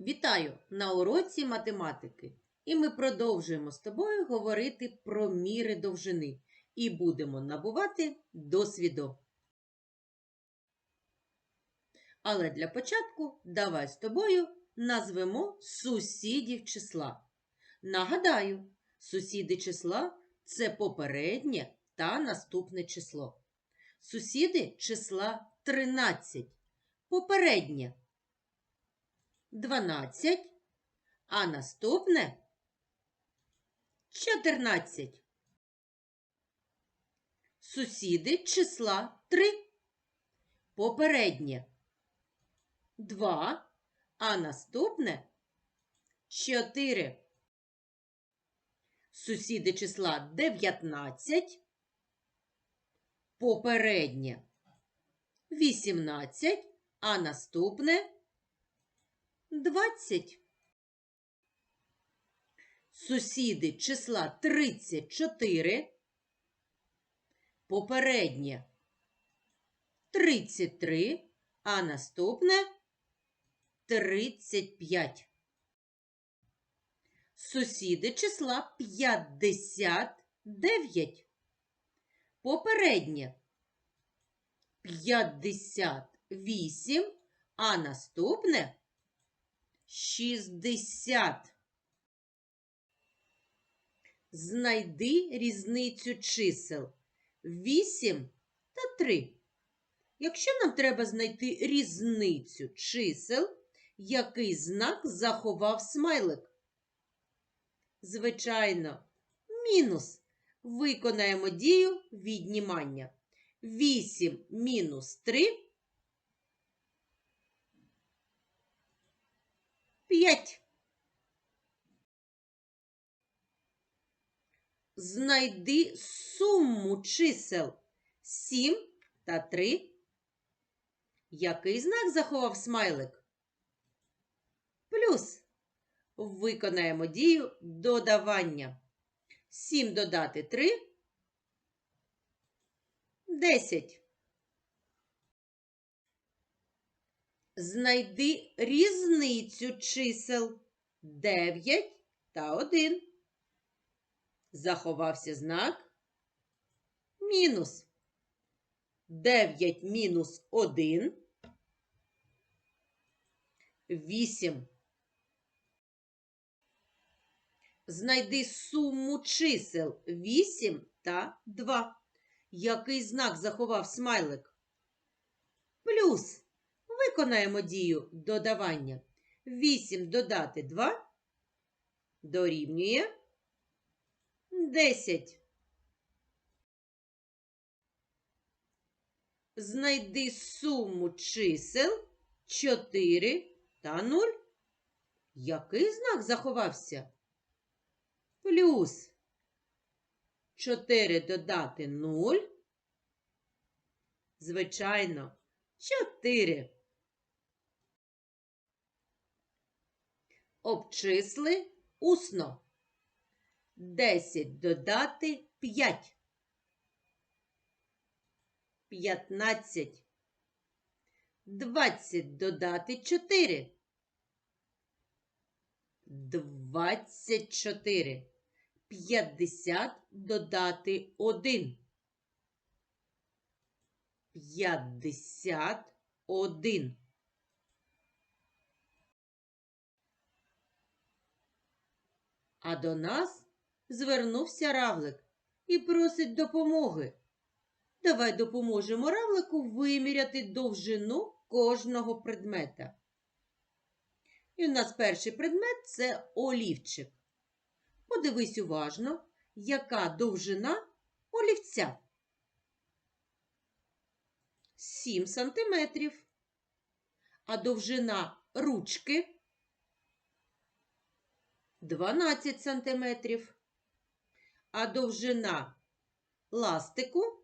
Вітаю на уроці математики. І ми продовжуємо з тобою говорити про міри довжини і будемо набувати досвіду. Але для початку давай з тобою назвемо сусідів числа. Нагадаю, сусіди числа це попереднє та наступне число. Сусіди числа 13. Попереднє 12, а наступне 14. Сусіди числа 3. Попереднє 2, а наступне 4. Сусіди числа 19. Попереднє 18, а наступне 20. Сусіди числа 34. Попереднє 33, а наступне 35. Сусіди числа 59. Попереднє 58, а наступне 60. Знайди різницю чисел 8 та 3. Якщо нам треба знайти різницю чисел, який знак заховав смайлик? Звичайно, мінус. Виконаємо дію віднімання. 8 мінус 3 5. Знайди суму чисел 7 та 3. Який знак заховав смайлик? Плюс. Виконаємо дію додавання. 7 додати 3. 10. Знайди різницю чисел 9 та 1. Заховався знак мінус. 9 мінус 1. 8. Знайди суму чисел 8 та 2. Який знак заховав смайлик? Плюс. Виконаємо дію додавання. 8 додати 2 дорівнює 10. Знайди суму чисел 4 та 0. Який знак заховався? Плюс 4 додати 0. Звичайно, 4. Обчисли усно. 10 додати 5. 15. 20 додати 4. 24. 50 додати 1. 51. А до нас звернувся равлик і просить допомоги. Давай допоможемо равлику виміряти довжину кожного предмета. І у нас перший предмет це олівчик. Подивись уважно, яка довжина олівця. 7 сантиметрів. А довжина ручки 12 сантиметрів. А довжина ластику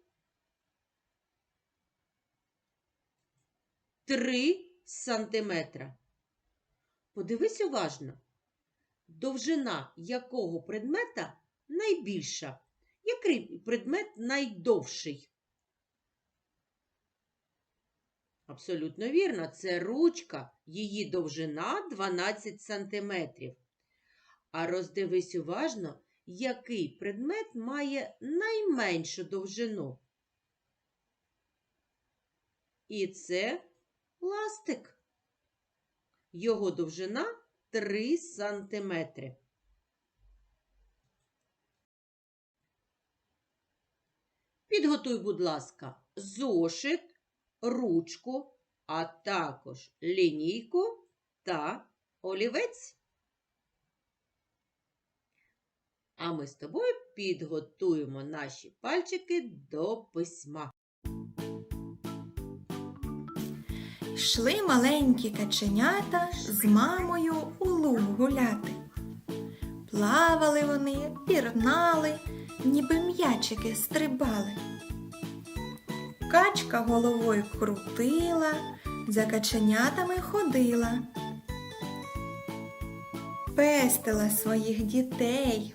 3 сантиметра. Подивись уважно, довжина якого предмета найбільша? Який предмет найдовший? Абсолютно вірно, це ручка, її довжина 12 сантиметрів. А роздивись уважно, який предмет має найменшу довжину. І це ластик. Його довжина 3 сантиметри. Підготуй, будь ласка, зошит, ручку, а також лінійку та олівець. А ми з тобою підготуємо наші пальчики до письма. Йшли маленькі каченята з мамою у луг гуляти. Плавали вони, пірнали, ніби м'ячики стрибали. Качка головою крутила, за каченятами ходила. Пестила своїх дітей,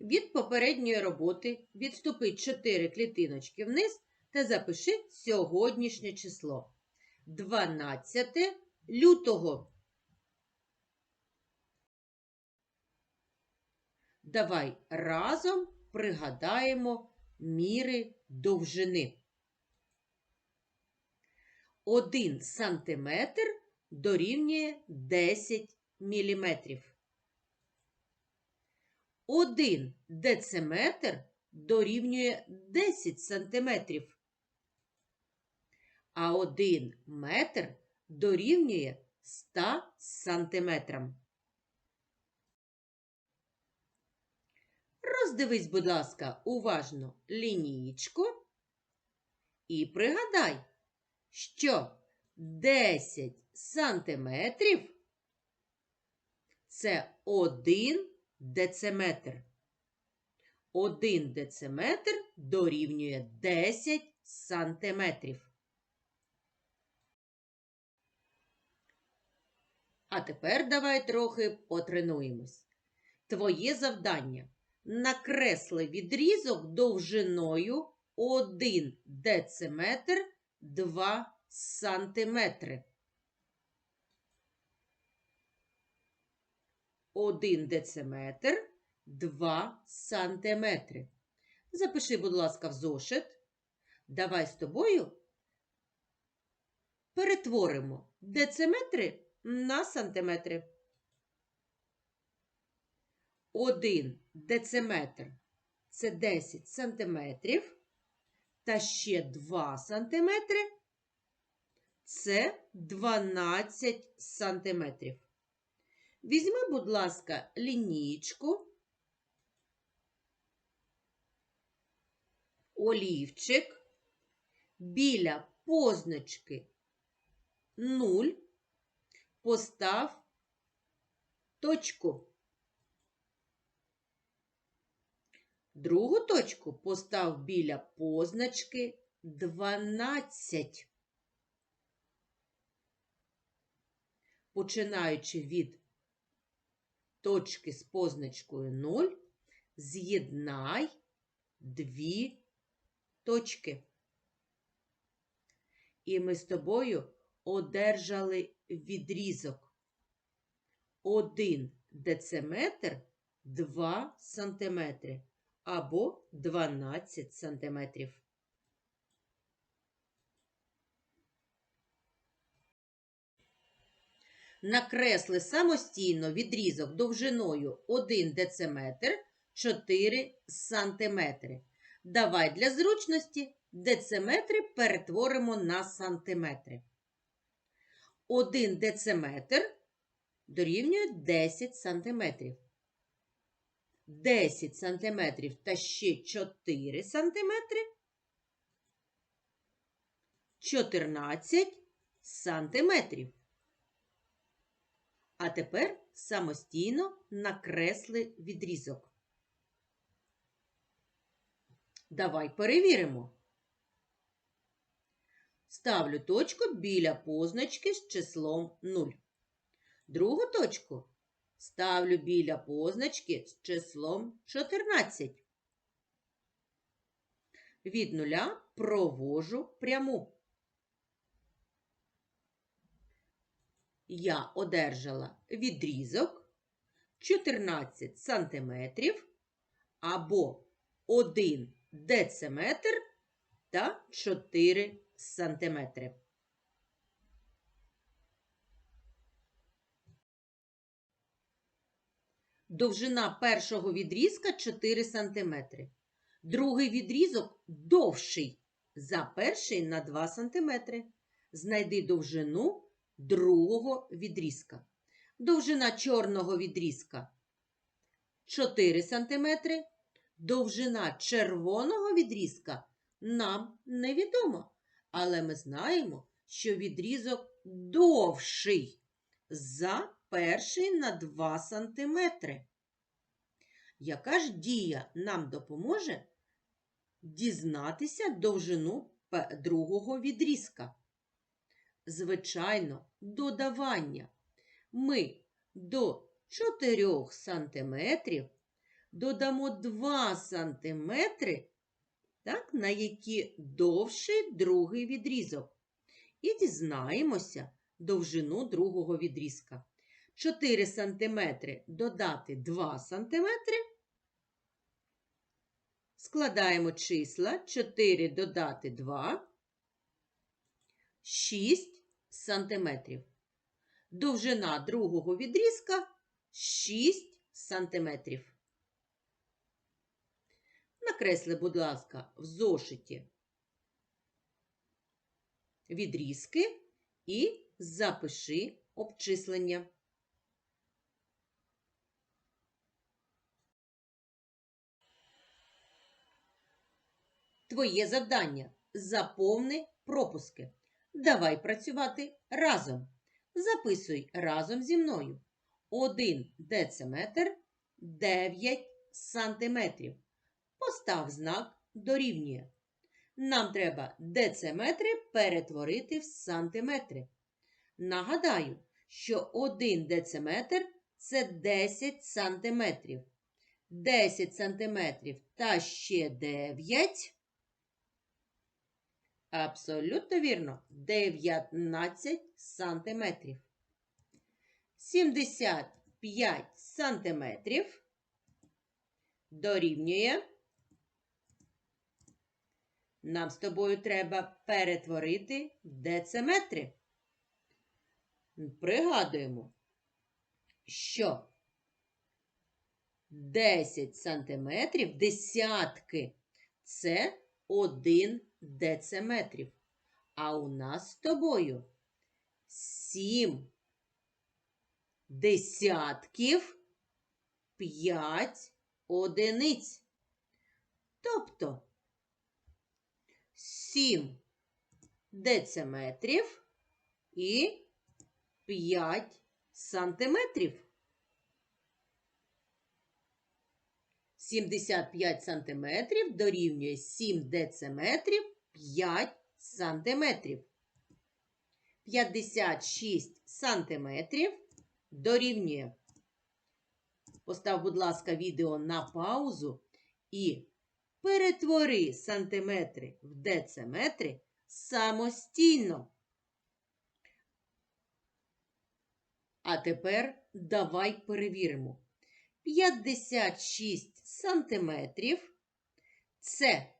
Від попередньої роботи відступи 4 клітиночки вниз та запиши сьогоднішнє число. 12 лютого. Давай разом пригадаємо міри довжини. 1 сантиметр дорівнює 10 міліметрів. 1 дециметр дорівнює 10 сантиметрів, а 1 метр дорівнює 100 сантиметрам. Роздивись, будь ласка, уважно лінієчку і пригадай, що 10 сантиметрів це 1 дециметр. 1 дециметр дорівнює 10 сантиметрів. А тепер давай трохи потренуємось. Твоє завдання накресли відрізок довжиною 1 дециметр 2 сантиметри. 1 дециметр 2 сантиметри. Запиши, будь ласка, в зошит. Давай з тобою перетворимо дециметри на сантиметри. 1 дециметр це 10 сантиметрів. Та ще 2 сантиметри це 12 сантиметрів. Візьми, будь ласка, лінійку, олівчик, біля позначки 0 постав точку. Другу точку постав біля позначки 12. Починаючи від точки з позначкою 0, з'єднай дві точки. І ми з тобою одержали відрізок 1 дециметр 2 сантиметри або 12 сантиметрів. Накресли самостійно відрізок довжиною 1 дециметр 4 сантиметри. Давай для зручності дециметри перетворимо на сантиметри. 1 дециметр дорівнює 10 сантиметрів. 10 сантиметрів та ще 4 сантиметри. 14 сантиметрів. А тепер самостійно накресли відрізок. Давай перевіримо. Ставлю точку біля позначки з числом 0. Другу точку ставлю біля позначки з числом 14. Від нуля провожу пряму. Я одержала відрізок 14 сантиметрів або 1 дециметр та 4 сантиметри. Довжина першого відрізка 4 см. Другий відрізок довший за перший на 2 см. Знайди довжину другого відрізка. Довжина чорного відрізка 4 см. Довжина червоного відрізка нам невідомо. Але ми знаємо, що відрізок довший за перший на 2 см. Яка ж дія нам допоможе дізнатися довжину другого відрізка? Звичайно, додавання. Ми до 4 см додамо 2 см, так, на які довший другий відрізок. І дізнаємося довжину другого відрізка. 4 см додати 2 см. Складаємо числа 4 додати 2, 6 сантиметрів. Довжина другого відрізка 6 сантиметрів. Накресли, будь ласка, в зошиті відрізки і запиши обчислення. Твоє завдання заповни пропуски. Давай працювати разом. Записуй разом зі мною. 1 дециметр 9 сантиметрів. Постав знак дорівнює. Нам треба дециметри перетворити в сантиметри. Нагадаю, що 1 дециметр це 10 сантиметрів. 10 сантиметрів та ще 9. Абсолютно вірно, 19 сантиметрів. 75 сантиметрів дорівнює. Нам з тобою треба перетворити дециметри. Пригадуємо, що 10 сантиметрів, десятки це 1 дециметрів. А у нас з тобою 7 десятків 5 одиниць. Тобто 7 дециметрів і 5 сантиметрів. 75 сантиметрів дорівнює 7 дециметрів 5 сантиметрів. 56 сантиметрів дорівнює. Постав, будь ласка, відео на паузу і перетвори сантиметри в дециметри самостійно. А тепер давай перевіримо. 56 сантиметрів це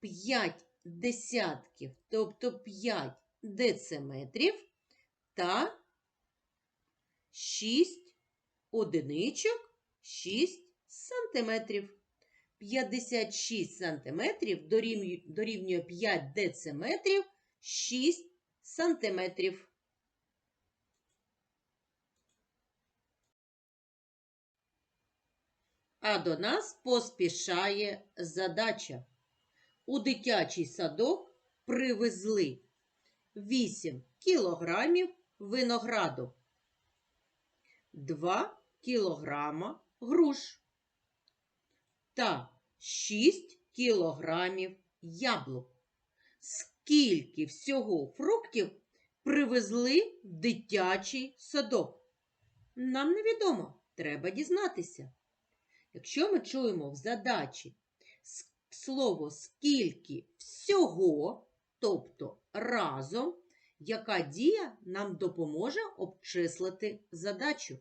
5 десятків, тобто 5 дециметрів та 6 одиничок 6 сантиметрів. 56 сантиметрів дорівнює, дорівнює 5 дециметрів 6 сантиметрів. А до нас поспішає задача. У дитячий садок привезли 8 кілограмів винограду, 2 кілограма груш та 6 кілограмів яблук. Скільки всього фруктів привезли в дитячий садок? Нам невідомо, треба дізнатися. Якщо ми чуємо в задачі слово скільки всього, тобто разом, яка дія нам допоможе обчислити задачу?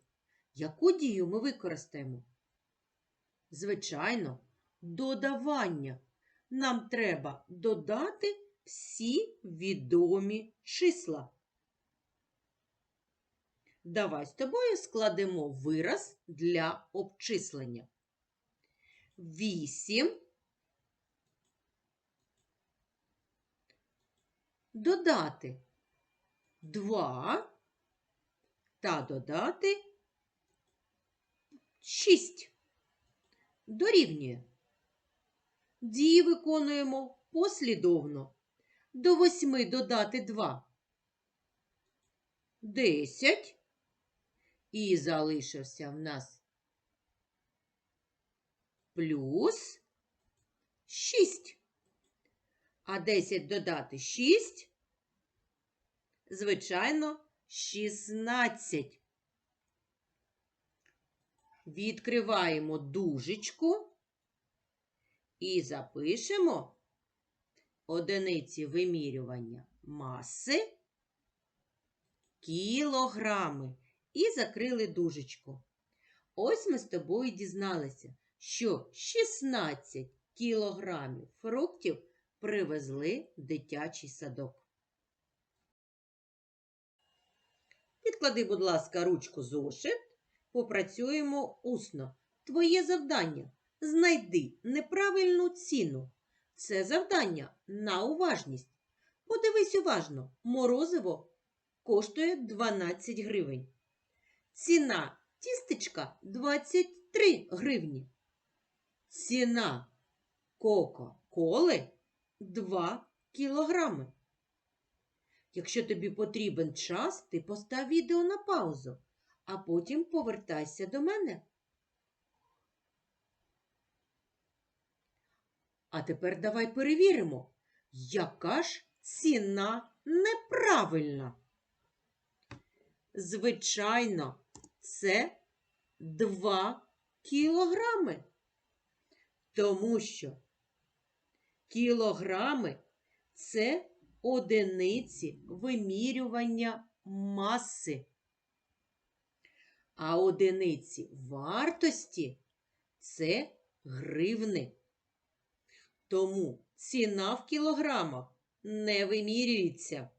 Яку дію ми використаємо? Звичайно, додавання. Нам треба додати всі відомі числа. Давай з тобою складемо вираз для обчислення. 8 додати 2 та додати 6 дорівнює. Дії виконуємо послідовно. До 8 додати 2 10 і залишився в нас плюс 6. А 10 додати 6, звичайно, 16. Відкриваємо дужечку і запишемо одиниці вимірювання маси кілограми і закрили дужечку. Ось ми з тобою дізналися, що 16 кілограмів фруктів привезли в дитячий садок. Підклади, будь ласка, ручку зошит, попрацюємо усно. Твоє завдання знайди неправильну ціну. Це завдання на уважність. Подивись уважно, морозиво коштує 12 гривень. Ціна тістечка 23 гривні. Ціна Кока-Коли 2 кілограми. Якщо тобі потрібен час, ти постав відео на паузу, а потім повертайся до мене. А тепер давай перевіримо, яка ж ціна неправильна. Звичайно, це 2 кілограми. Тому що кілограми це одиниці вимірювання маси. А одиниці вартості це гривни. Тому ціна в кілограмах не вимірюється.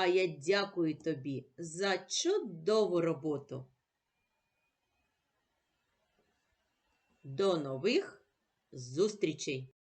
А я дякую тобі за чудову роботу. До нових зустрічей!